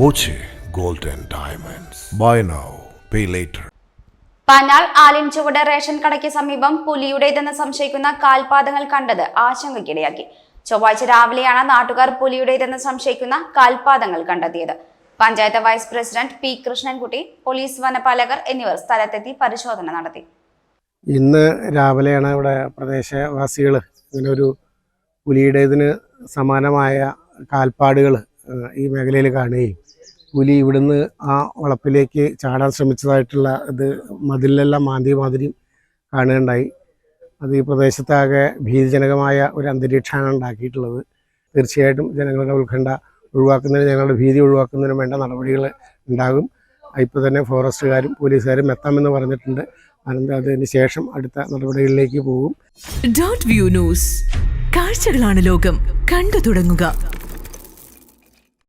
Boche gold and diamonds. Buy now pay later Panal Alinchuvadu ration കടയ്ക്ക് സമീപം പുലിയുടേതെന്ന് സംശയിക്കുന്ന കാൽപാദങ്ങൾ കണ്ടത് ആശങ്കയ്ക്കിടയാക്കി. ചൊവ്വാഴ്ച രാവിലെയാണ് നാട്ടുകാർ പുലിയുടേതെന്ന് സംശയിക്കുന്ന കാൽപാദങ്ങൾ കണ്ടെത്തിയത്. Panchayat vice president P Krishnankutty police വനപാലകർ എന്നിവർ സ്ഥലത്തെത്തി പരിശോധന നടത്തി. ഇന്ന് രാവിലെയാണ് ഇവിടെ പ്രദേശവാസികൾ ഇങ്ങനെ ഒരു പുലിയുടേതിന് സമാനമായ കാൽപ്പാടുകൾ ഈ മേഖലയിൽ കാണുകയും പുലി ഇവിടുന്ന് ആ വളപ്പിലേക്ക് ചാടാൻ ശ്രമിച്ചതായിട്ടുള്ള ഇത് മതിലെല്ലാം മാന്തി മാതിരി കാണുകയുണ്ടായി. അത് ഈ പ്രദേശത്താകെ ഭീതിജനകമായ ഒരു അന്തരീക്ഷമാണ് ഉണ്ടാക്കിയിട്ടുള്ളത്. തീർച്ചയായിട്ടും ജനങ്ങളുടെ ഉത്കണ്ഠ ഒഴിവാക്കുന്നതിന് ഞങ്ങളുടെ ഭീതി ഒഴിവാക്കുന്നതിനും വേണ്ട നടപടികൾ ഉണ്ടാകും. ഇപ്പോൾ തന്നെ ഫോറസ്റ്റുകാരും പോലീസുകാരും എത്താമെന്ന് പറഞ്ഞിട്ടുണ്ട്. അനന്തരം അതിന് ശേഷം അടുത്ത നടപടികളിലേക്ക് പോകും. വ്യൂ ന്യൂസ് കാഴ്ചകളാണ് ലോകം. കണ്ടു തുടങ്ങുക.